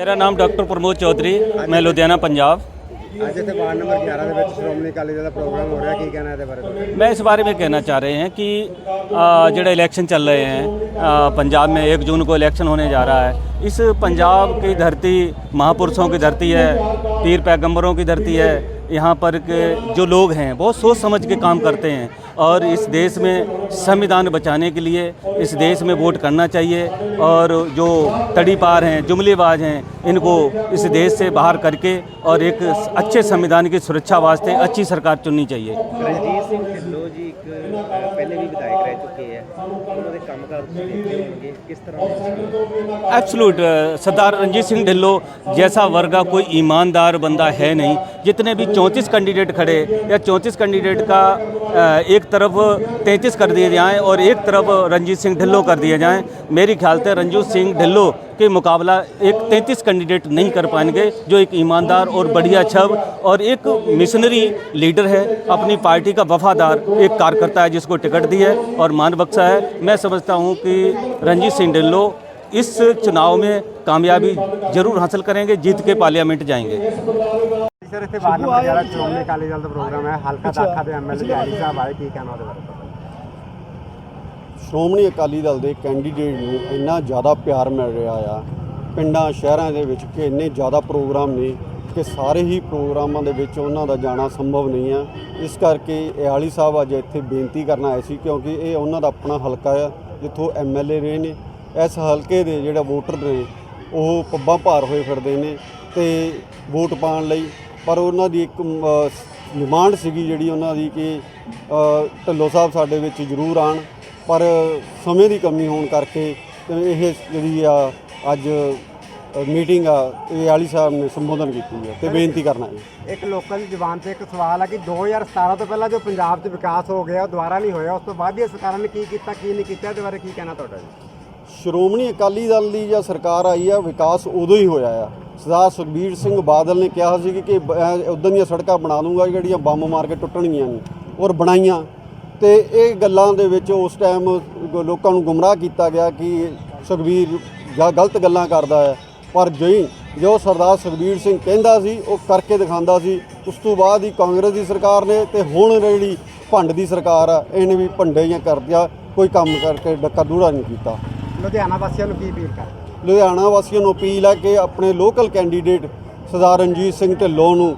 ਮੇਰਾ ਨਾਮ ਡਾਕਟਰ ਪ੍ਰਮੋਦ ਚੌਧਰੀ ਮੈਂ ਲੁਧਿਆਣਾ ਪੰਜਾਬ ਅੱਜ ਇੱਥੇ ਵਾਰਡ ਨੰਬਰ 11 ਦੇ ਵਿੱਚ ਸ਼੍ਰੋਮਣੀ ਅਕਾਲੀ ਦਲ ਦਾ ਪ੍ਰੋਗਰਾਮ ਹੋ ਰਿਹਾ ਕੀ ਕਹਿਣਾ ਇਹਦੇ ਬਾਰੇ ਤੁਹਾਡਾ? मैं इस बारे में कहना चाह रहे हैं कि आ, ਜਿਹੜੇ इलेक्शन चल रहे हैं आ, पंजाब में एक जून को इलेक्शन होने जा रहा है इस पंजाब की धरती महापुरुषों की धरती है पीर पैगंबरों की धरती है यहाँ पर के जो लोग हैं बहुत सोच समझ के काम करते हैं और इस देश में संविधान बचाने के लिए इस देश में वोट करना चाहिए और जो तड़ी पार हैं जुमलेबाज हैं इनको इस देश से बाहर करके और एक अच्छे संविधान की सुरक्षा वास्ते अच्छी सरकार चुननी चाहिए। रंजीत सिंह जी विधायक रह सरदार रंजीत सिंह ढिल्लो जैसा वर्ग का कोई ईमानदार बंदा है नहीं। जितने भी चौंतीस कैंडिडेट खड़े या चौंतीस कैंडिडेट का एक तरफ़ तैंतीस कर दिए जाएँ और एक तरफ़ रंजीत सिंह ढिल्लो कर दिए जाएँ। मेरी ख्याल से रंजीत सिंह ढिल्लो के मुकाबला एक तैंतीस कैंडिडेट नहीं कर पाएँगे, जो एक ईमानदार और बढ़िया छब और एक मिशनरी लीडर है। अपनी पार्टी का वफादार एक कार्यकर्ता है जिसको टिकट दी है और मान बख्शा है। मैं समझता हूँ कि रंजीत सिंह ढिल्लो इस चुनाव में कामयाबी ज़रूर हासिल करेंगे, जीत के पार्लियामेंट जाएँगे। ਸਰ ਇੱਥੇ ਵਾਰਡ ਨੰਬਰ 11 ਸ਼੍ਰੋਮਣੀ ਅਕਾਲੀ ਦਲ ਦਾ ਪ੍ਰੋਗਰਾਮ ਹੈ ਹਲਕਾ ਦਾਖਾ ਦੇ ਐਮਐਲਏ ਜਾਰੀ ਸਾਹਿਬ ਆਏ ਕੀ ਕਹਿਣਾ ਉਹਦੇ ਬਾਰੇ ਤੁਹਾਡਾ? ਸ਼੍ਰੋਮਣੀ ਅਕਾਲੀ ਦਲ ਦੇ ਕੈਂਡੀਡੇਟ ਨੂੰ ਇੰਨਾ ਜ਼ਿਆਦਾ ਪਿਆਰ ਮਿਲ ਰਿਹਾ ਆ ਪਿੰਡਾਂ ਸ਼ਹਿਰਾਂ ਦੇ ਵਿੱਚ ਕਿ ਇੰਨੇ ਜ਼ਿਆਦਾ ਪ੍ਰੋਗਰਾਮ ਨੇ ਕਿ ਸਾਰੇ ਹੀ ਪ੍ਰੋਗਰਾਮਾਂ ਦੇ ਵਿੱਚ ਉਹਨਾਂ ਦਾ ਜਾਣਾ ਸੰਭਵ ਨਹੀਂ ਆ ਇਸ ਕਰਕੇ ਇਆਲੀ ਸਾਹਿਬ ਅੱਜ ਇੱਥੇ ਬੇਨਤੀ ਕਰਨ ਆਏ ਸੀ ਕਿਉਂਕਿ ਇਹ ਉਹਨਾਂ ਦਾ ਆਪਣਾ ਹਲਕਾ ਆ ਜਿੱਥੋਂ ਐਮਐਲਏ ਰਹੇ ਨੇ ਇਸ ਹਲਕੇ ਦੇ ਜਿਹੜਾ ਵੋਟਰ ਨੇ ਉਹ ਪੱਬਾਂ ਭਾਰ ਹੋਏ ਫਿਰਦੇ ਨੇ ਤੇ ਵੋਟ ਪਾਉਣ ਲਈ ਪਰ ਉਹਨਾਂ ਦੀ ਇੱਕ ਡਿਮਾਂਡ ਸੀਗੀ ਜਿਹੜੀ ਉਹਨਾਂ ਦੀ ਕਿ ਅ, ਢਿੱਲੋਂ ਸਾਹਿਬ ਸਾਡੇ ਵਿੱਚ ਜ਼ਰੂਰ ਆਣ ਪਰ ਸਮੇਂ ਦੀ ਕਮੀ ਹੋਣ ਕਰਕੇ ਇਹ ਜਿਹੜੀ ਆ ਅੱਜ ਮੀਟਿੰਗ ਆ ਇਹ ਆਲੀ ਸਾਹਿਬ ਨੇ ਸੰਬੋਧਨ ਕੀਤੀ ਹੈ ਤੇ ਬੇਨਤੀ ਕਰਨਾ ਹੈ। ਇੱਕ ਲੋਕਾਂ ਦੀ ਜ਼ੁਬਾਨ ਤੇ ਇੱਕ ਸਵਾਲ ਆ ਕਿ 2017 ਤੋਂ ਪਹਿਲਾਂ ਜੋ ਪੰਜਾਬ 'ਚ ਵਿਕਾਸ ਹੋ ਗਿਆ ਉਹ ਦੁਬਾਰਾ ਨਹੀਂ ਹੋਇਆ ਉਸ ਤੋਂ ਬਾਅਦ ਵੀ ਸਰਕਾਰਾਂ ਨੇ ਕੀ ਕੀਤਾ ਕੀ ਨਹੀਂ ਕੀਤਾ ਇਹਦੇ ਬਾਰੇ ਕੀ ਕਹਿਣਾ ਤੁਹਾਡਾ ਜੀ? ਸ਼੍ਰੋਮਣੀ ਅਕਾਲੀ ਦਲ ਦੀ ਜਾਂ ਸਰਕਾਰ ਆਈ ਆ, ਵਿਕਾਸ ਉਦੋਂ ਹੀ ਹੋਇਆ ਆ। ਸਰਦਾਰ ਸੁਖਬੀਰ ਸਿੰਘ ਬਾਦਲ ਨੇ ਕਿਹਾ ਸੀ ਕਿ ਉਦੋਂ ਦੀਆਂ ਸੜਕਾਂ ਬਣਾ ਦੂੰਗਾ ਜਿਹੜੀਆਂ ਬੰਬ ਮਾਰ ਕੇ ਟੁੱਟਣਗੀਆਂ ਨੇ ਔਰ ਬਣਾਈਆਂ। ਤੇ ਇਹ ਗੱਲਾਂ ਦੇ ਵਿੱਚ ਉਸ ਟਾਈਮ ਲੋਕਾਂ ਨੂੰ ਗੁੰਮਰਾਹ ਕੀਤਾ ਗਿਆ ਕਿ ਸੁਖਬੀਰ ਜਾਂ ਗਲਤ ਗੱਲਾਂ ਕਰਦਾ ਹੈ। ਪਰ ਜਈ ਜੋ ਸਰਦਾਰ ਸੁਖਬੀਰ ਸਿੰਘ ਕਹਿੰਦਾ ਸੀ, ਉਹ ਕਰਕੇ ਦਿਖਾਉਂਦਾ ਸੀ। ਉਸ ਤੋਂ ਬਾਅਦ ਹੀ ਕਾਂਗਰਸ ਦੀ ਸਰਕਾਰ ਨੇ ਤੇ ਹੁਣ ਜਿਹੜੀ ਭੰਡ ਦੀ ਸਰਕਾਰ ਆ, ਇਹਨੇ ਵੀ ਭੰਡੇ ਜਾਂ ਕਰਦਿਆ ਕੋਈ ਕੰਮ ਕਰਕੇ ਡੱਕਾ ਦੂੜਾ ਨਹੀਂ ਕੀਤਾ। ਲੁਧਿਆਣਾ ਵਾਸੀਆਂ ਨੂੰ ਕੀ ਅਪੀਲ ਕਰ ਲੁਧਿਆਣਾ ਵਾਸੀਆਂ ਨੂੰ ਅਪੀਲ ਹੈ ਕਿ ਆਪਣੇ ਲੋਕਲ ਕੈਂਡੀਡੇਟ ਸਰਦਾਰ ਰਣਜੀਤ ਸਿੰਘ ਢਿੱਲੋਂ ਨੂੰ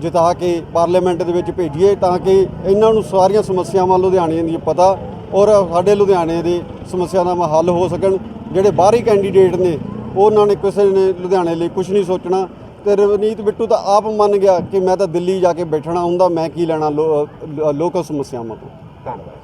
ਜਿਤਾ ਕੇ ਪਾਰਲੀਮੈਂਟ ਦੇ ਵਿੱਚ ਭੇਜੀਏ ਤਾਂ ਕਿ ਇਹਨਾਂ ਨੂੰ ਸਾਰੀਆਂ ਸਮੱਸਿਆਵਾਂ ਲੁਧਿਆਣੇ ਦੀਆਂ ਪਤਾ ਔਰ ਸਾਡੇ ਲੁਧਿਆਣੇ ਦੇ ਸਮੱਸਿਆਵਾਂ ਦਾ ਹੱਲ ਹੋ ਸਕਣ। ਜਿਹੜੇ ਬਾਹਰੀ ਕੈਂਡੀਡੇਟ ਨੇ ਉਹਨਾਂ ਨੇ ਕਿਸੇ ਨੇ ਲੁਧਿਆਣੇ ਲਈ ਕੁਝ ਨਹੀਂ ਸੋਚਣਾ। ਤੇ ਰਵਨੀਤ ਬਿੱਟੂ ਤਾਂ ਆਪ ਮੰਨ ਗਿਆ ਕਿ ਮੈਂ ਤਾਂ ਦਿੱਲੀ ਜਾ ਕੇ ਬੈਠਣਾ ਹੁੰਦਾ ਮੈਂ ਕੀ ਲੈਣਾ ਲੋਕਲ ਸਮੱਸਿਆਵਾਂ ਤੋਂ। ਧੰਨਵਾਦ।